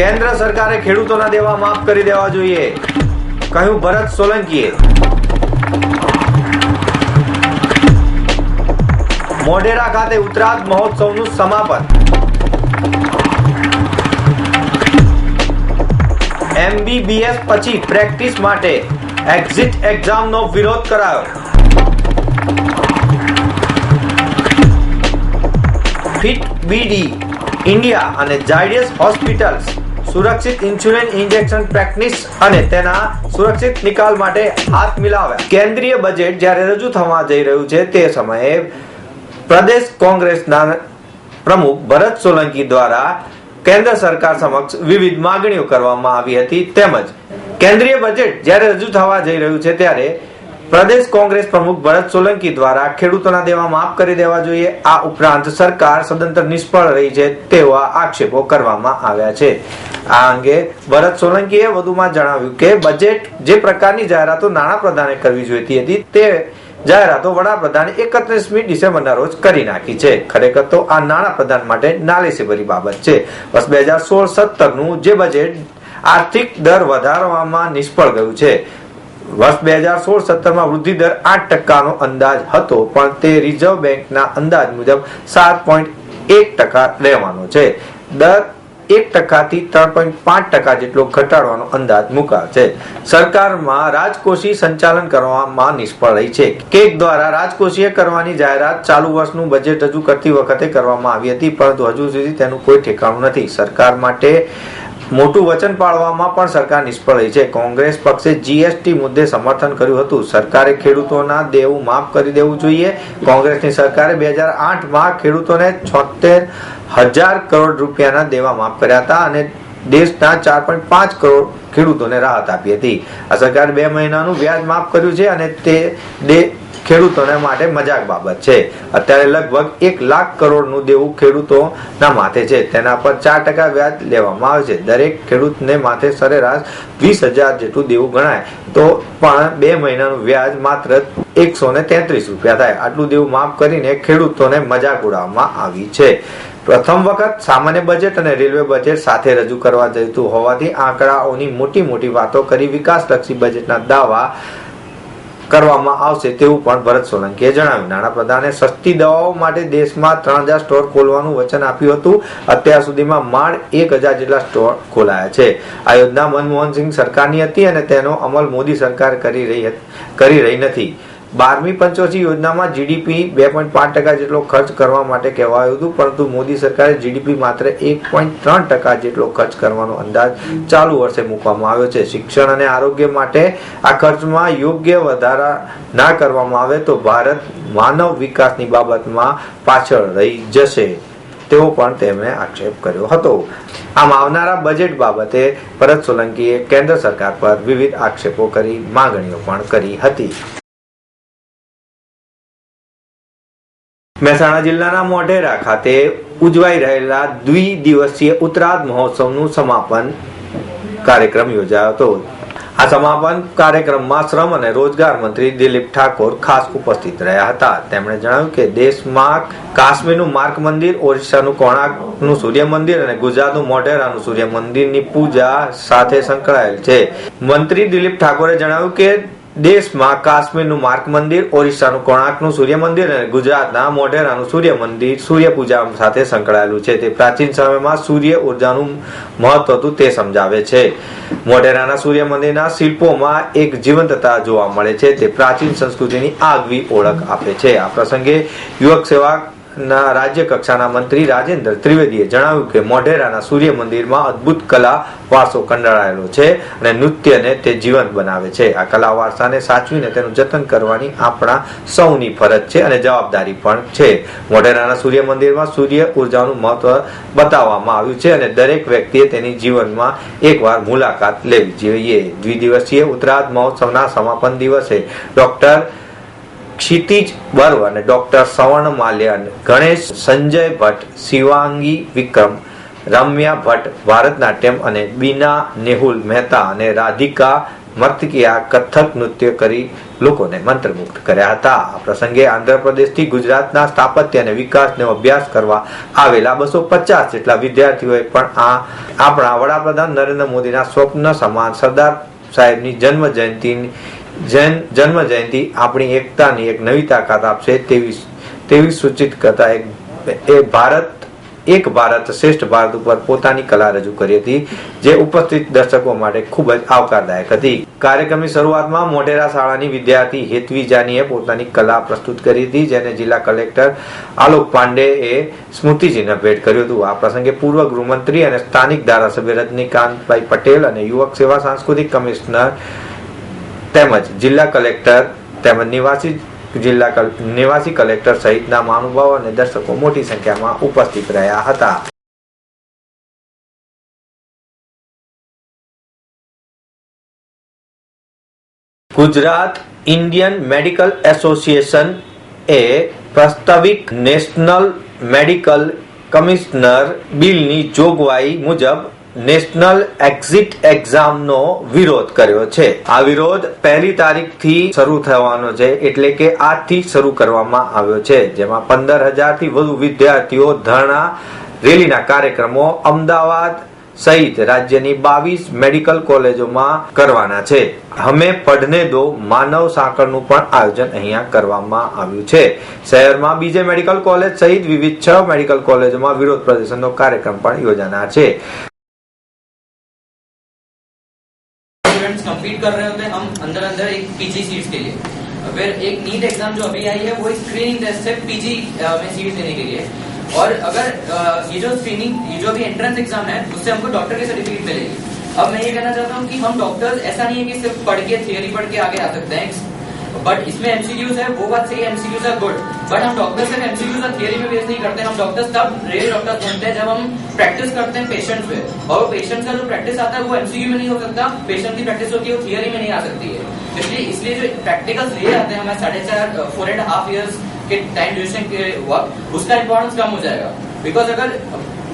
કેન્દ્ર સરકારે ખેડૂતોના દેવા માફ કરી દેવા જોઈએ. કહ્યું ભરત સોલંકીએ. મોઢેરા ખાતે ઉત્તરાધ મહોત્સવનું સમાપન. એમબીબીએસ પછી પ્રેક્ટિસ માટે એક્ઝિટ એક્ઝામનો વિરોધ કરાયો. ફિટ બીડી, ઇન્ડિયા અને ઝાયડસ હોસ્પિટલ્સ સુરક્ષિત ઇન્સ્યુલિન ઇન્જેક્શન પ્રેક્ટિસ અને તેના સુરક્ષિત નિકાલ માટે હાથ મિલાવ્યા. કેન્દ્રીય બજેટ જ્યારે રજૂ થવા જઈ રહ્યું છે તે સમયે પ્રદેશ કોંગ્રેસના પ્રમુખ ભરત સોલંકી દ્વારા કેન્દ્ર સરકાર સમક્ષ વિવિધ માગણીઓ કરવામાં આવી હતી. તેમજ કેન્દ્રીય બજેટ જ્યારે રજૂ થવા જઈ રહ્યું છે ત્યારે પ્રદેશ કોંગ્રેસ પ્રમુખ ભરત સોલંકી દ્વારા ખેડૂતોના દેવા માફ કરી દેવા જોઈએ. આ ઉપરાંત સરકાર સદંતર નિષ્ફળ રહી છે તેવા આક્ષેપો કરવામાં આવ્યા છે. આ અંગે ભરત સોલંકીએ વધુમાં જણાવ્યું કે બજેટ જે પ્રકારની જાહેરાતો નાણાપ્રધાને કરવી જોઈતી હતી તે જાહેરાતો વડાપ્રધાને એકત્રીસમી ડિસેમ્બરના રોજ કરી નાખી છે. ખરેખર તો આ નાણાપ્રધાન માટે નાલેસીભરી બાબત છે. વર્ષ બે હજાર સોળ સત્તરનું જે બજેટ આર્થિક દર વધારવામાં નિષ્ફળ ગયું છે. વર્ષ બે હજાર સોળ સત્તરમાં વૃદ્ધિ દર આઠ ટકાનો અંદાજ હતો, પણ તે રિઝર્વ બેંકના અંદાજ મુજબ સાત પોઈન્ટ એક ટકા રહેવાનો છે. દર એક ટકાથી ત્રણ પોઈન્ટ પાંચ ટકા જેટલો ઘટાડવાનો અંદાજ મુકાયો છે. સરકારમાં રાજકોષી સંચાલન કરવામાં નિષ્ફળ રહી છે. કેક દ્વારા રાજકોષીય કરવાની જાહેરાત ચાલુ વર્ષનું બજેટ રજૂ કરતી વખતે કરવામાં આવી હતી, પરંતુ હજુ સુધી તેનું કોઈ ઠેકાણું નથી. સરકાર માટે મોટું વચન પાળવામાં પણ સરકાર નિષ્ફળ રહી છે. કોંગ્રેસ પક્ષે જીએસટી મુદ્દે સમર્થન કર્યું હતું. સરકારે ખેડૂતોના દેવું માફ કરી દેવું જોઈએ. કોંગ્રેસની સરકારે બે હજાર આઠમાં ખેડૂતોને છોતેર હજાર કરોડ રૂપિયાના દેવા માફ કર્યા હતા અને દેશના ચાર પોઈન્ટ પાંચ કરોડ ખેડૂતોને રાહત આપી હતી. આ સરકારે બે મહિનાનું વ્યાજ માફ કર્યું છે અને તે ખેડૂતોને માટે મજાક બાબત છે. અત્યારે લગભગ એક લાખ કરોડનું દેવું ખેડૂતોના માથે છે. તેના પર ચાર ટકા વ્યાજ લેવામાં આવે છે. દરેક ખેડૂતને માથે સરેરાશ વીસ હજાર જેટલું દેવું ગણાય. તો પણ બે મહિનાનું વ્યાજ માત્ર એકસો ને તેત્રીસ રૂપિયા થાય. આટલું દેવું માફ કરીને ખેડૂતોને મજાક ઉડાવવામાં આવી છે. પ્રથમ વખત સામાન્ય બજેટ અને રેલવે બજેટ સાથે રજૂ કરવા જતું હોવાથી આંકડાઓની મોટી મોટી વાતો કરી વિકાસલક્ષી બજેટના દાવા કરવામાં આવશે તેવું પણ ભરત સોલંકીએ જણાવ્યું. નાણાપ્રધાને સસ્તી દવાઓ માટે દેશમાં ત્રણ હજાર સ્ટોર ખોલવાનું વચન આપ્યું હતું. અત્યાર સુધીમાં માંડ એક હજાર જેટલા સ્ટોર ખોલાયા છે. આ યોજના મનમોહનસિંહ સરકારની હતી અને તેનો અમલ મોદી સરકાર કરી રહી કરી રહી નથી. બારમી પંચવર્ષીય યોજનામાં જીડીપી બે પોઈન્ટ પાંચ ટકા જેટલો ખર્ચ કરવા માટે કહેવાયું હતું, પરંતુ મોદી સરકારે જીડીપી માત્ર એક પોઈન્ટ ત્રણ ટકા જેટલો ખર્ચ કરવાનો અંદાજ ચાલુ વર્ષે મૂકવામાં આવ્યો છે. શિક્ષણ અને આરોગ્ય માટે આ ખર્ચમાં યોગ્ય વધારા ના કરવામાં આવે તો ભારત માનવ વિકાસની બાબતમાં પાછળ રહી જશે. તેવો પણ તેમણે આક્ષેપ કર્યો હતો. આમ આવનારા બજેટ બાબતે ભરત સોલંકીએ કેન્દ્ર સરકાર પર વિવિધ આક્ષેપો કરી, માંગણીઓ પણ કરી હતી. મહેસાણા જિલ્લાના મોઢેરા ખાતે ઉજવાઈ રહેલા દ્વિદિવસીય ઉત્તરાધ મહોત્સવનું સમાપન કાર્યક્રમ યોજાયો હતો. આ સમાપન કાર્યક્રમમાં શ્રમ અને રોજગાર મંત્રી દિલીપ ઠાકોર ખાસ ઉપસ્થિત રહ્યા હતા. તેમણે જણાવ્યું કે દેશમાં કાશ્મીરનું માર્ક મંદિર, ઓરિસ્સાનું કોણાર્કનું સૂર્ય મંદિર અને ગુજરાતનું મોઢેરાનું સૂર્ય મંદિરની પૂજા સાથે સંકળાયેલ છે. મંત્રી દિલીપ ઠાકોરે જણાવ્યું કે દેશમાં કાશ્મીરનું માર્ક મંદિર, ઓરિસ્સાનું કોણાર્કનું સૂર્ય મંદિર અને ગુજરાતના મોઢેરાનું સૂર્ય મંદિર, સૂર્ય પૂજા સાથે સંકળાયેલું છે. તે પ્રાચીન સમયમાં સૂર્ય ઉર્જાનું મહત્વ હતું તે સમજાવે છે. મોઢેરાના સૂર્ય મંદિરના શિલ્પોમાં એક જીવંતતા જોવા મળે છે. તે પ્રાચીન સંસ્કૃતિની આગવી ઓળખ આપે છે. આ પ્રસંગે યુવક સેવા ના, રાજ્ય કક્ષાના મંત્રી રાજેન્દ્ર ત્રિવેદીએ જણાવ્યું કે મોઢેરાના સૂર્ય મંદિરમાં અદ્ભુત કલા વારસો કંડારાયેલો છે અને નૃત્યને તે જીવંત બનાવે છે. આ કલા વારસાને સાચવીને તેનું જતન કરવાની આપણા સૌની ફરજ છે અને જવાબદારી પણ છે. મોઢેરાના સૂર્ય મંદિરમાં સૂર્ય ઉર્જાનું મહત્વ બતાવવામાં આવ્યું છે અને દરેક વ્યક્તિએ તેની જીવનમાં એકવાર મુલાકાત લેવી જોઈએ. દ્વિદિવસીય ઉત્તરાધ મહોત્સવના સમાપન દિવસે ડોક્ટર ક્ષિતિજ બર્વ અને ડોક્ટર સવર્ણ માલ્યા અને ગણેશ સંજય ભટ્ટ, શિવાંગી વિક્રમ, રમ્યા ભટ્ટ, ભારતનાટ્યમ અને બીના નેહુલ મહેતા અને રાધિકા મર્તકિયા કથક નૃત્ય કરી લોકોને મંત્રમુગ્ધ કર્યા હતા. આ પ્રસંગે આંધ્રપ્રદેશથી ગુજરાતના સ્થાપત્ય અને વિકાસનો અભ્યાસ કરવા આવેલા બસો પચાસ જેટલા વિદ્યાર્થીઓએ પણ આ આપણા વડાપ્રધાન નરેન્દ્ર મોદીના સ્વપ્ન સમાન સરદાર સાહેબની જન્મ જયંતિની જૈન જન્મ જયંતિ આપણી એકતાની એક નવી તાકાત આપશે તેવી તેવી સૂચિત કરતા એક, એ ભારત, એક ભારત શ્રેષ્ઠ ભારત ઉપર પોતાની કલા રજૂ કરી હતી, જે ઉપસ્થિત દર્શકો માટે ખૂબ જ આવકારદાયક હતી. કાર્યક્રમની શરૂઆતમાં મોઢેરા શાળાની વિદ્યાર્થી હેતવી જાનીએ પોતાની કલા પ્રસ્તુત કરી હતી, જેને જિલ્લા કલેક્ટર આલોક પાંડે એ સ્મૃતિચિહ્ન ભેટ કર્યું હતું. આ પ્રસંગે પૂર્વ ગૃહમંત્રી અને સ્થાનિક ધારાસભ્ય રજનીકાંતભાઈ પટેલ અને યુવક સેવા સાંસ્કૃતિક કમિશનર તેમજ જિલ્લા કલેક્ટર તેમજ નિવાસી જિલ્લા નિવાસી કલેક્ટર સહિતના મહાનુભાવો અને દર્શકો મોટી સંખ્યામાં ઉપસ્થિત રહ્યા હતા. ગુજરાત ઇન્ડિયન મેડિકલ એસોસિએશન એ પ્રસ્તાવિક નેશનલ મેડિકલ કમિશનર બિલની જોગવાઈ મુજબ નેશનલ એક્ઝિટ એક્ઝામનો વિરોધ કર્યો છે. આ વિરોધ પહેલી તારીખથી શરૂ થવાનો છે, એટલે કે આજથી શરૂ કરવામાં આવ્યો છે, જેમાં પંદર હજારથી વધુ વિદ્યાર્થીઓ ધરણા રેલીના કાર્યક્રમો અમદાવાદ સહિત રાજ્યની બાવીસ મેડિકલ કોલેજોમાં કરવાના છે. હમે પઢને દો માનવ સાંકળનું પણ આયોજન અહીંયા કરવામાં આવ્યું છે. શહેરમાં બીજે મેડિકલ કોલેજ સહિત વિવિધ છ મેડિકલ કોલેજોમાં વિરોધ પ્રદર્શનનો કાર્યક્રમ પણ યોજાનાર છે. स्टूडेंट्स कंप्लीट कर रहे होते हैं हम अंदर अंदर एक पीजी सीट्स के लिए। फिर एक नीट एग्ज़ाम जो अभी आई है, वो स्क्रीनिंग टेस्ट है पीजी में सीट देने के लिए। और अगर ये जो स्क्रीनिंग ये जो अभी एंट्रेंस एग्ज़ाम है, उससे हमको डॉक्टर की सर्टिफिकेट मिलेगी। अब मैं ये कहना चाहता हूँ कि हम डॉक्टर्स ऐसा नहीं है कि सिर्फ़ पढ़ के थियोरी पढ़ के आगे आ सकते हैं। बट इसमें एमसीक्यूज है, वो बात सही एमसीक्यूज आर गुड बट हम डॉक्टर सिर्फ़ एमसीक्यूज और थियरी में बेस नहीं करते, हम डॉक्टर्स तब रियल डॉक्टर्स बनते हैं जब हम प्रैक्टिस करते हैं पेशेंट्स पे. और पेशेंट्स का जो प्रैक्टिस आता है, वो एमसीक्यू में नहीं हो सकता. पेशेंट की प्रैक्टिस होती है, वो थियरी में नहीं आ सकती है. इसलिए इसलिए जो प्रैक्टिकल्स लिए जाते हैं हमारे साढ़े चार फोर एंड हाफ़ ईयर्स के टाइम ड्यूरेशन के वक्त, उसका इंपॉर्टेंस कम हो जाएगा. बिकॉज़ अगर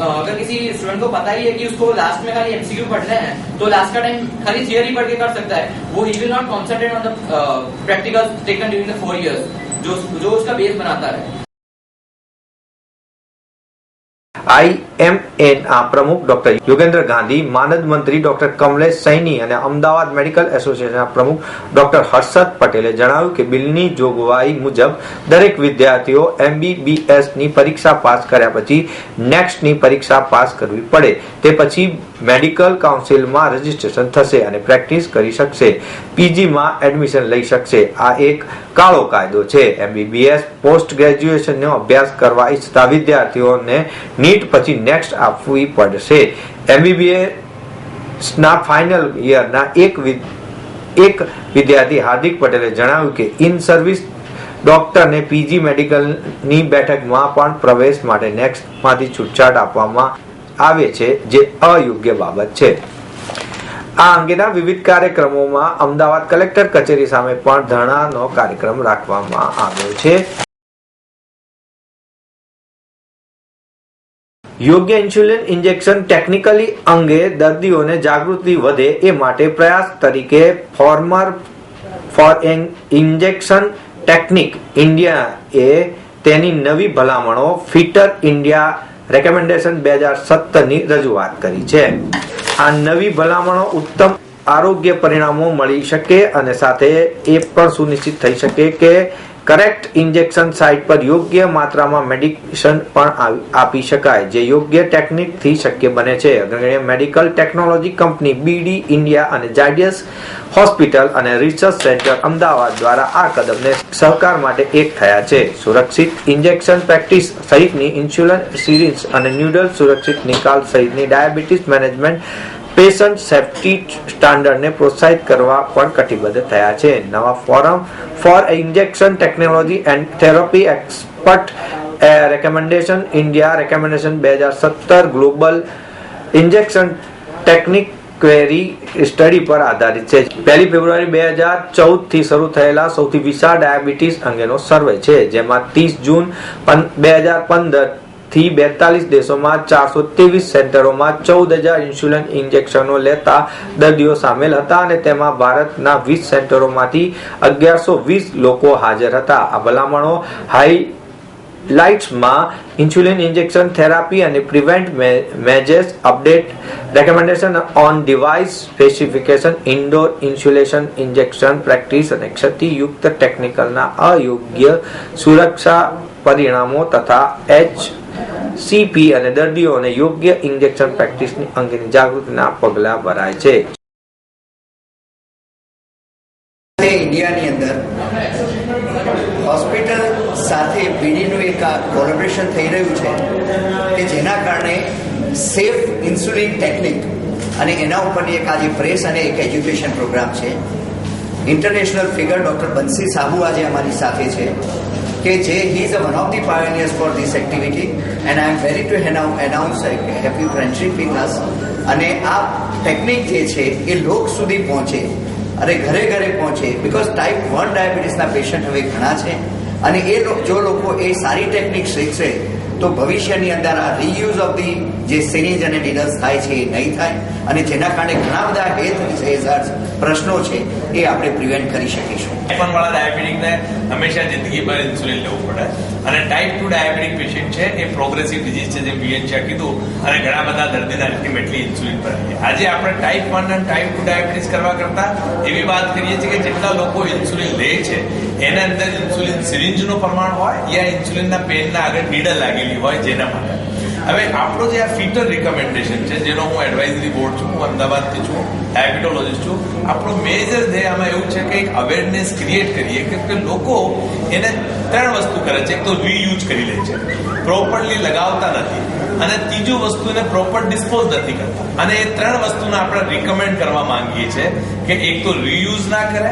अगर किसी स्टूडेंट को पता ही है कि उसको लास्ट में खाली एमसीक्यू पढ़ने हैं तो लास्ट का टाइम खाली थियरी पढ़ के कर सकता है। वो he will not concentrate on the practical taken during the four years जो जो उसका बेस बनाता है। આઈએમએન આ પ્રમુખ ડોક્ટર યોગેન્દ્ર ગાંધી, માનદ મંત્રી ડોક્ટર કમલેશ સૈની અને અમદાવાદ મેડિકલ એસોસિએશનના પ્રમુખ ડોક્ટર હર્ષદ પટેલે જણાવ્યું કે બિલની જોગવાઈ મુજબ દરેક વિદ્યાર્થીઓ એમબીબીએસની પરીક્ષા પાસ કર્યા પછી નેક્સ્ટની પરીક્ષા પાસ કરવી પડે. તે પછી મેડિકલ કાઉન્સિલમાં રજીસ્ટ્રેશન થશે અને પ્રેક્ટિસ કરી શકશે. પીજીમાં એડમિશન લઈ શકશે. આ એક કાળો કાયદો છે. એમબીબીએસ પોસ્ટ ગ્રેજ્યુએશનનો અભ્યાસ કરવા ઈચ્છતા વિદ્યાર્થીઓને નીટ પછી નેક્સ્ટ આપવી પડશે. એમબીબીએસ ના ફાઇનલ યરના એક એક વિદ્યાર્થી હાર્દિક પટેલે જણાવ્યું કે ઇન સર્વિસ ડોક્ટરને પીજી મેડિકલની બેઠકમાં પણ પ્રવેશ માટે નેક્સ્ટમાંથી છૂટછાટ આપવામાં આવે છે, જે અયોગ્ય બાબત છે. આ અંગેના વિવિધ કાર્યક્રમોમાં અમદાવાદ કલેક્ટર કચેરી સામે પણ ધરણાનો કાર્યક્રમ રાખવામાં આવ્યો છે. યોગ્ય ઇન્સ્યુલિન ઇન્જેક્શન ટેકનિકલી અંગે દર્દીઓને જાગૃતિ વધે એ માટે પ્રયાસ તરીકે forum for injection technique India એ તેની નવી ભલામણો ફિટર ઇન્ડિયા રેકમેન્ડેશન બે હજાર સત્તરની રજૂઆત કરી છે. આ નવી ભલામણો ઉત્તમ આરોગ્ય પરિણામો મળી શકે અને સાથે એ પણ સુનિશ્ચિત થઈ શકે કે કરેક્ટ ઇન્જેક્શન સાઇટ પર યોગ્ય માત્રામાં મેડિકેશન પણ આપી શકાય, જે યોગ્ય ટેકનિકથી શક્ય બને છે. અગ્રણીય medical technology company BD India અને જાડિયસ હોસ્પિટલ અને રિસર્ચ સેન્ટર અમદાવાદ દ્વારા આ કદમને સહકાર માટે એક થયા છે. સુરક્ષિત ઇન્જેક્શન પ્રેક્ટિસ સહિતની ઇન્સ્યુલન સિરિન્જ અને ન્યુડલ સુરક્ષિત નિકાલ સહિતની ડાયાબિટીસ મેનેજમેન્ટ પેશન્ટ સેફ્ટી સ્ટાન્ડર્ડને પ્રોત્સાહિત કરવા પણ કટિબદ્ધ થયા છે. નવા forum for injection technology and therapy expert recommendation India recommendation બે હજાર સત્તર global injection technique query study પર આધારિત છે. પહેલી ફેબ્રુઆરી બે હજાર ચૌદથી શરૂ થયેલા સૌથી વિશાળ ડાયાબિટીસ અંગેનો સર્વે છે, જેમાં ત્રીસ જૂન બે હજાર પંદર થી બેતાલીસ દેશોમાં ચારસો ત્રેવીસ સેન્ટરોમાં ચૌદ હજાર ઇન્સ્યુલિન ઇન્જેક્શનો લેતા દર્દીઓ સામેલ હતા અને તેમાં ભારતના વીસ સેન્ટરોમાંથી અગિયારસો વીસ લોકો હાજર હતા. આ ભલામણો હાઈ લાઇટ્સમાં ઇન્સ્યુલિન ઇન્જેક્શન થેરાપી અને prevent મેજેસ update recommendation on device specification, indoor insulation injection practice અને ક્ષતિયુક્ત ટેકનિકલના અયોગ્ય સુરક્ષા પરિણામો તથા એચ સીપી અને દર્દીઓને યોગ્ય ઇન્જેક્શન પ્રેક્ટિસની અંગેની જાગૃતિના પગલાં ભરાય છે. ઇન્ડિયાની અંદર હોસ્પિટલ સાથે બીડીનું એક કોલેબરેશન થઈ રહ્યું છે કે જેના કારણે સેફ ઇન્સ્યુલિન ટેકનિક અને એના ઉપરની એક આજે પ્રેસ અને એક એજ્યુકેશન પ્રોગ્રામ છે. International figure doctor Bansi Sabu આજે અમારી સાથે છે. કે જે he is one of the pioneers for this activity and I am very to announce happy friendship with us અને આ ટેકનિક જે છે, એ લોક સુધી પહોંચે. અને ઘરે ઘરે પહોંચે. બિકોઝ ટાઈપ વન ડાયાબિટીસના પેશન્ટ હવે ઘણા છે. અને એ જો લોકો એ સારી ટેકનિક શીખશે, તો ભવિષ્યની અંદર આ રીયુઝ ઓફ ધી જે સિરીઝ અને ડિનર્સ થાય છે, એ નહીં થાય. અને જેના કારણે ઘણા બધા હેલ્થ હેઝાર્ડ પ્રશ્નો છે, એ આપણે પ્રિવેન્ટ કરી શકીશું. ટાઈપ વાળા ડાયાબિટીકને હંમેશા જિંદગીભર ઇન્સ્યુલિન લેવું પડે. અને ટાઈપ ટુ ડાયાબિટીક પેશન્ટ છે, એ પ્રોગ્રેસિવ ડિઝીઝ છે, જેમ બીએનચે કીધું, અને ઘણા બધા દર્દીને અલ્ટિમેટલી ઇન્સ્યુલિન પર આજે આપણે ટાઈપ વન અને ટાઈપ ટુ ડાયાબિટીસ કરવા કરતા એવી વાત કરીએ છીએ કે જેટલા લોકો ઇન્સ્યુલિન લે છે, એના અંદર ઇન્સ્યુલિન સિરિંજનું પ્રમાણ હોય યા ઇન્સ્યુલિનના પેનના આગળ નીડલ લાગેલી હોય જેના માટે. હવે આપણો જે આ ફીટર રિકમેન્ડેશન છે, જેનો હું એડવાઇઝરી બોર્ડ છું, હું અમદાવાદથી છું ડાયાબિટોલોજીસ્ટ છું, આપણું મેજર ધ્યેય આમાં એવું છે કે એક અવેરનેસ ક્રિએટ કરીએ કે લોકો એને ત્રણ વસ્તુ કરે છે. એક તો રીયુઝ કરી લે છે. પ્રોપરલી લગાવતા નથી. અને ત્રીજું વસ્તુને પ્રોપર ડિસ્પોઝ નથી કરતા. અને એ ત્રણ વસ્તુને આપણે રિકમેન્ડ કરવા માંગીએ છીએ કે એક તો રીયુઝ ના કરે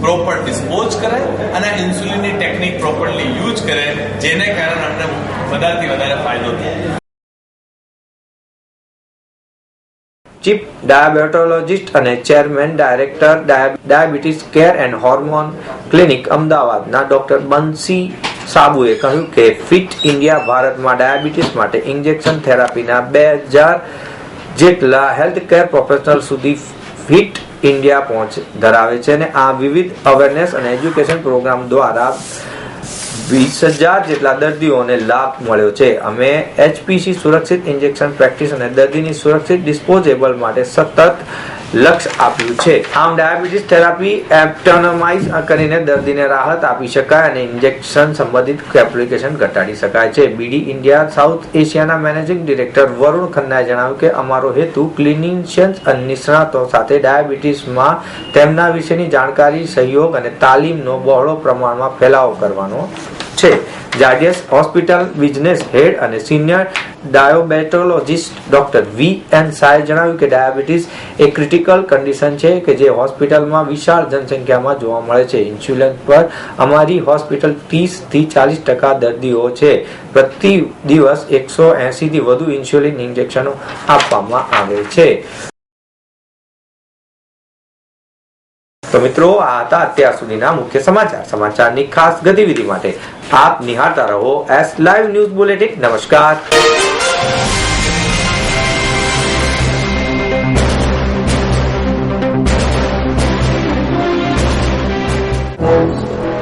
પ્રોપર ડિસ્પોઝ કરે અને ઇન્સ્યુલિનની ટેકનિક પ્રોપરલી યુઝ કરે, જેને કારણે અમને વધારેથી વધારે ફાયદો થાય. ચીફ ડાયાબેટોલોજિસ્ટ અને chairman director diabetes care and hormone clinic અમદાવાદના ડોક્ટર બંસી સાબુએ કહ્યું કે ફિટ ઇન્ડિયા ભારતમાં ડાયાબિટીસ માટે ઇન્જેક્શન થેરાપીના બે હજાર જેટલા હેલ્થ કેર પ્રોફેશનલ સુધી ફિટ ઇન્ડિયા પહોંચ ધરાવે છે અને આ વિવિધ અવેરનેસ અને એજ્યુકેશન પ્રોગ્રામ દ્વારા વીસ હજાર જેટલા દર્દીઓને લાભ મળ્યો છે. અમે એચપીસી સુરક્ષિત ઇન્જેક્શન પ્રેક્ટિસ અને દર્દીની સુરક્ષિત ડિસ્પોઝેબલ માટે સતત લક્ષ્ય આપ્યું છે. આમ ડાયાબિટીસ થેરાપી એપ્ટોનમાઇઝ કરીને દર્દીને રાહત આપી શકાય અને ઇન્જેક્શન સંબંધિત એપ્લિકેશન ઘટાડી શકાય છે. બીડી ઇન્ડિયા, સાઉથ એશિયાના મેનેજિંગ ડિરેક્ટર વરુણ ખન્નાએ જણાવ્યું કે અમારો હેતુ ક્લિનિશિયન્સ અને નિષ્ણાતો સાથે ડાયાબિટીસમાં તેમના વિશેની જાણકારી, સહયોગ અને તાલીમનો બહોળો પ્રમાણમાં ફેલાવો કરવાનો છે. જાડિયસ હોસ્પિટલ બિઝનેસ હેડ અને senior diabetologist doctor V N શાહે જણાવ્યું કે ડાયાબિટીસ એ ક્રિટિકલ કન્ડિશન છે કે જે હોસ્પિટલમાં વિશાળ જનસંખ્યામાં જોવા મળે છે. ઇન્સ્યુલિન પર અમારી હોસ્પિટલ ત્રીસથી ચાલીસ ટકા દર્દીઓ છે. પ્રતિ દિવસ એકસો એસી થી વધુ ઇન્સ્યુલિન ઇન્જેક્શનો આપવામાં આવે છે. તો મિત્રો, આ હતા અત્યાર સુધીના મુખ્ય સમાચાર. સમાચારની ખાસ ગતિવિધિ માટે આપ નિહાળતા રહો એસ લાઈવ ન્યૂઝ બુલેટિન. નમસ્કાર.